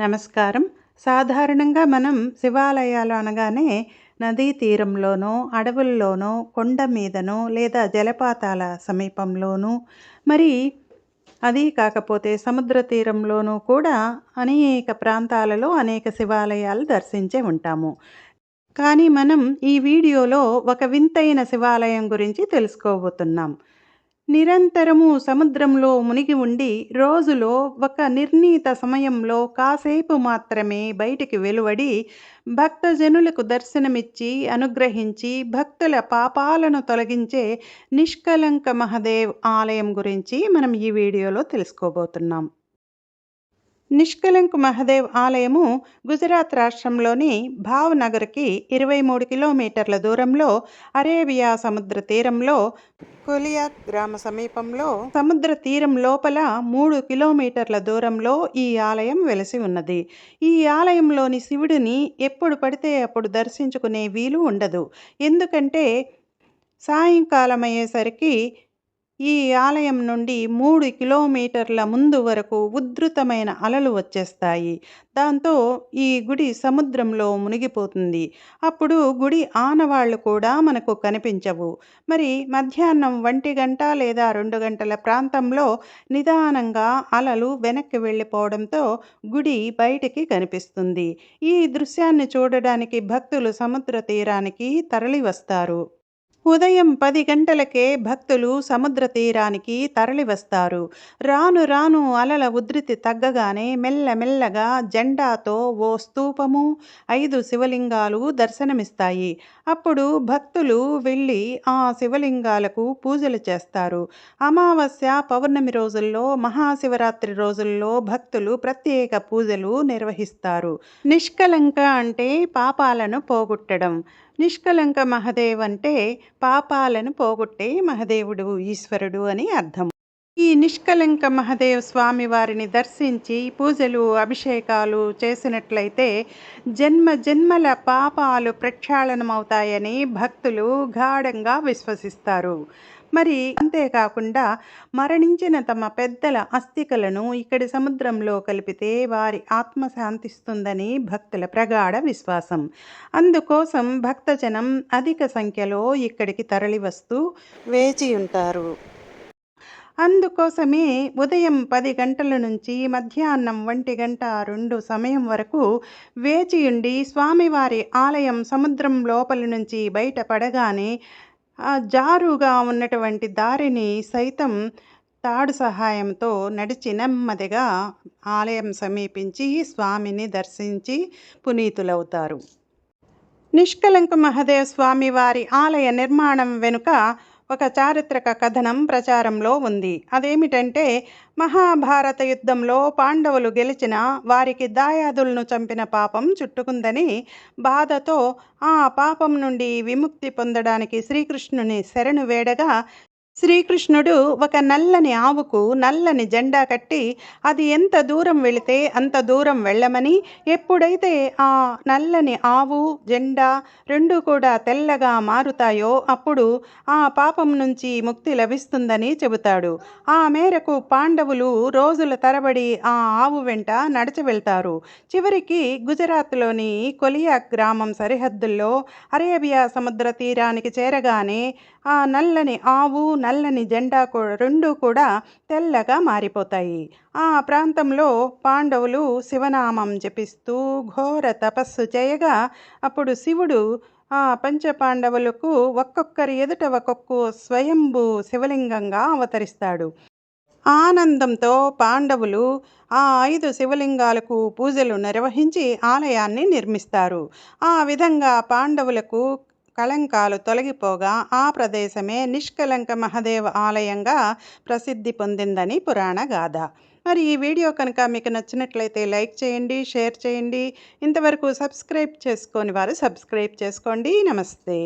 నమస్కారం. సాధారణంగా మనం శివాలయాలు అనగానే నదీ తీరంలోనో అడవుల్లోనో కొండ మీదనో లేదా జలపాతాల సమీపంలోనూ మరి అది కాకపోతే సముద్ర తీరంలోనూ కూడా అనేక ప్రాంతాలలో అనేక శివాలయాలు దర్శించే ఉంటాము. కానీ మనం ఈ వీడియోలో ఒక వింతైన శివాలయం గురించి తెలుసుకోబోతున్నాం. నిరంతరము సముద్రంలో మునిగి ఉండి రోజులో ఒక నిర్ణీత సమయంలో కాసేపు మాత్రమే బయటికి వెలువడి భక్తజనులకు దర్శనమిచ్చి అనుగ్రహించి భక్తుల పాపాలను తొలగించే నిష్కలంక మహదేవ్ ఆలయం గురించి మనం ఈ వీడియోలో తెలుసుకోబోతున్నాం. నిష్కలంక్ మహదేవ్ ఆలయము గుజరాత్ రాష్ట్రంలోని భావ్నగర్కి ఇరవై మూడు కిలోమీటర్ల దూరంలో అరేబియా సముద్ర తీరంలో కొలియాక్ గ్రామ సమీపంలో సముద్ర తీరం లోపల మూడు కిలోమీటర్ల దూరంలో ఈ ఆలయం వెలసి ఉన్నది. ఈ ఆలయంలోని శివుడిని ఎప్పుడు పడితే అప్పుడు దర్శించుకునే వీలు ఉండదు. ఎందుకంటే సాయంకాలం అయ్యేసరికి ఈ ఆలయం నుండి మూడు కిలోమీటర్ల ముందు వరకు ఉధృతమైన అలలు వచ్చేస్తాయి. దాంతో ఈ గుడి సముద్రంలో మునిగిపోతుంది. అప్పుడు గుడి ఆనవాళ్ళు కూడా మనకు కనిపించవు. మరి మధ్యాహ్నం ఒంటి గంట లేదా రెండు గంటల ప్రాంతంలో నిదానంగా అలలు వెనక్కి వెళ్ళిపోవడంతో గుడి బయటికి కనిపిస్తుంది. ఈ దృశ్యాన్ని చూడడానికి భక్తులు సముద్ర తీరానికి తరలి వస్తారు ఉదయం పది గంటలకే భక్తులు సముద్ర తీరానికి తరలివస్తారు. రాను రాను అలల ఉధృతి తగ్గగానే మెల్లమెల్లగా జెండాతో ఓ స్తూపము ఐదు శివలింగాలు దర్శనమిస్తాయి. అప్పుడు భక్తులు వెళ్ళి ఆ శివలింగాలకు పూజలు చేస్తారు. అమావాస్య పౌర్ణమి రోజుల్లో మహాశివరాత్రి రోజుల్లో భక్తులు ప్రత్యేక పూజలు నిర్వహిస్తారు. నిష్కలంక అంటే పాపాలను పోగొట్టడం. నిష్కలంక మహదేవ్ అంటే పాపాలను పోగొట్టే మహదేవుడు ఈశ్వరుడు అని అర్థం. ఈ నిష్కలంక మహదేవ్ స్వామి వారిని దర్శించి పూజలు అభిషేకాలు చేసినట్లయితే జన్మ జన్మల పాపాలు ప్రక్షాళనమవుతాయని భక్తులు గాఢంగా విశ్వసిస్తారు. మరి అంతేకాకుండా మరణించిన తమ పెద్దల అస్థికలను ఇక్కడి సముద్రంలో కలిపితే వారి ఆత్మ శాంతిస్తుందని భక్తుల ప్రగాఢ విశ్వాసం. అందుకోసం భక్తజనం అధిక సంఖ్యలో ఇక్కడికి తరలివస్తూ వేచి ఉంటారు. అందుకోసమే ఉదయం పది గంటల నుంచి మధ్యాహ్నం ఒంటి గంట రెండు సమయం వరకు వేచియుండి స్వామివారి ఆలయం సముద్రం లోపల నుంచి బయటపడగానే జారుగా ఉన్నటువంటి దారిని సైతం తాడు సహాయంతో నడిచి నెమ్మదిగా ఆలయం సమీపించి స్వామిని దర్శించి పునీతులవుతారు. నిష్కలంక మహదేవ స్వామి వారి ఆలయ నిర్మాణం వెనుక ఒక చారిత్రక కథనం ప్రచారంలో ఉంది. అదేమిటంటే మహాభారత యుద్ధంలో పాండవులు గెలిచిన వారికి దాయాదులను చంపిన పాపం చుట్టుకుందని బాధతో ఆ పాపం నుండి విముక్తి పొందడానికి శ్రీకృష్ణుని శరణు వేడగా శ్రీకృష్ణుడు ఒక నల్లని ఆవుకు నల్లని జెండా కట్టి అది ఎంత దూరం వెళితే అంత దూరం వెళ్ళమని ఎప్పుడైతే ఆ నల్లని ఆవు జెండా రెండు కూడా తెల్లగా మారుతాయో అప్పుడు ఆ పాపం నుంచి ముక్తి లభిస్తుందని చెబుతాడు. ఆ మేరకు పాండవులు రోజుల తరబడి ఆ ఆవు వెంట నడిచి వెళ్తారు. చివరికి గుజరాత్లోని కొలియా గ్రామం సరిహద్దుల్లో అరేబియా సముద్ర తీరానికి చేరగానే ఆ నల్లని ఆవు నల్లని జెండా రెండు కూడా తెల్లగా మారిపోతాయి. ఆ ప్రాంతంలో పాండవులు శివనామం జపిస్తూ ఘోర తపస్సు చేయగా అప్పుడు శివుడు ఆ పంచపాండవులకు ఒక్కొక్కరి ఎదుట ఒక్కొక్క స్వయంభూ శివలింగంగా అవతరిస్తాడు. ఆనందంతో పాండవులు ఆ ఐదు శివలింగాలకు పూజలు నిర్వహించి ఆలయాన్ని నిర్మిస్తారు. ఆ విధంగా పాండవులకు కళంకాలు తొలగిపోగా ఆ ప్రదేశమే నిష్కలంక మహదేవ ఆలయంగా ప్రసిద్ధి పొందిందని పురాణ గాథ. మరి ఈ వీడియో కనుక మీకు నచ్చినట్లయితే లైక్ చేయండి షేర్ చేయండి. ఇంతవరకు సబ్స్క్రైబ్ చేసుకొని వారు సబ్స్క్రైబ్ చేసుకోండి. నమస్తే.